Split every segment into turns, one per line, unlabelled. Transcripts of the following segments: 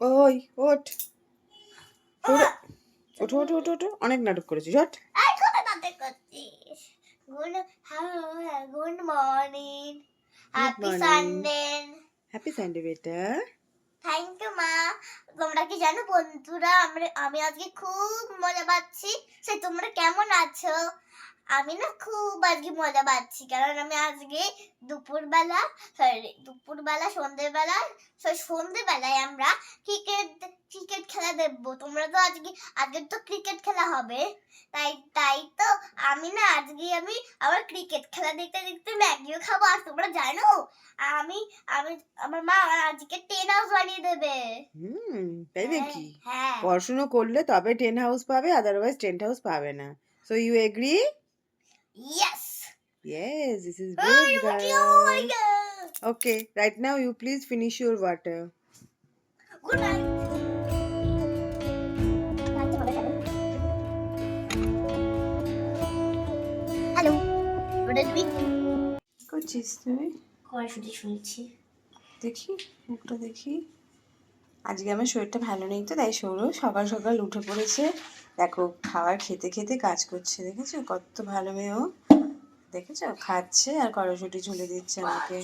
ওই ওঠ। ওঠো। ওঠো ওঠো ওঠো অনেক নাটক
তাতে করছিস? Good
morning.
Happy.
Sunday happy Sunday বেটা।
থ্যাংক ইউ মা। তোমরা কি জানো বন্ধুরা আমরা আমি আজকে খুব মজা পাচ্ছি। সে তোমরা কেমন আছো? আমি না খুব আজকে মজা পাচ্ছি। কারণ আমি আজকে দুপুরবেলা সরি দুপুরবেলা সন্ধেবেলা সরি সন্ধেবেলায় আমরা ক্রিকেট ক্রিকেট খেলা দেখব। তোমরা তো আজকে আজকে তো ক্রিকেট খেলা হবে। তাই তাই তো আমি না আজকে আমি আবার ক্রিকেট খেলা দেখতে দেখতে ম্যাগিও খাব। আর তোমরা জানো আমি আমি আমার মা আজকে টেন হাউস বানিয়ে দেবে।
হুম তাই নাকি?
হ্যাঁ।
পড়াশুনো করলে তবে টেন হাউস পাবে আদারওয়াইজ টেন্ট হাউস পাবে না। So you agree
Yes
yes this is
Oh,
good
my
girl
God.
Okay right now you please finish your water
Good night. Hello good evening
করছিস তুই
কড়াশুটি শুনছি
দেখি মুখটা দেখি আজকে আমার শরীরটা ভালো নেই তো তাই সৌর। সকাল সকাল উঠে পড়েছে। দেখো খাবার খেতে খেতে কাজ করছে দেখেছ? কত ভালো মেয়ে ও। দেখেছ? খাচ্ছে আর কড়াশুটি ঝুলে দিচ্ছে আমাকে।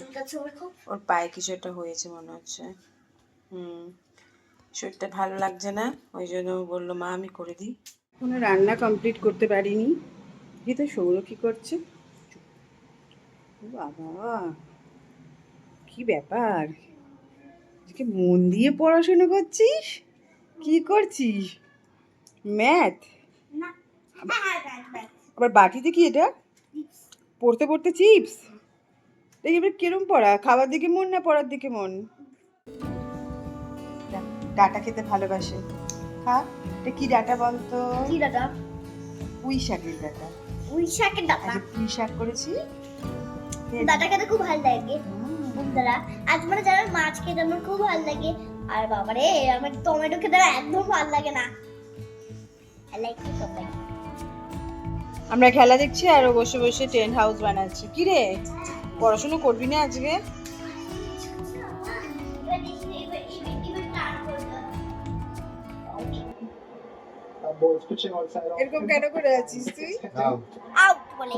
ওর পায়ে কিছু একটা হয়েছে মনে হচ্ছে। হুম শরীরটা ভালো লাগছে না ওই জন্য বলল মা আমি করে দিই। কোনো রান্না কমপ্লিট করতে পারিনি। কি তো সৌর কি করছে? ও বাবা কি ব্যাপার? আজকে মন দিয়ে পড়াশোনা করছিস? কি করছিস? ম্যাথ?
হ্যাঁ হ্যাঁ হ্যাঁ
আবার বাটিতে কি এটা? পড়তে পড়তে চিপস? দেখি এবার কিরম পড়া? খাবার দিকে মন না পড়ার দিকে মন? ডাটা খেতে ভালোবাসে। খা এটা কি ডাটা বলতো?
কি
পুঁই শাকের ডাটা।
উই শাকের দাদা
আজকে পুঁই শাক করেছি।
দাদা খেতে খুব ভালো লাগে। বন্ধুরা আজ মানে যারা মাছ খেতে আমার খুব ভালো লাগে আর বাবারে আমার টমেটো খেতে একদম ভালো লাগে না.
আমরা খেলা দেখছি আর বসে বসে টেন্ট হাউস বানাচ্ছে। কি রে? পড়াশোনা করবি না আজকে. এরকম কেন করে আছিস তুই?
Out বলে।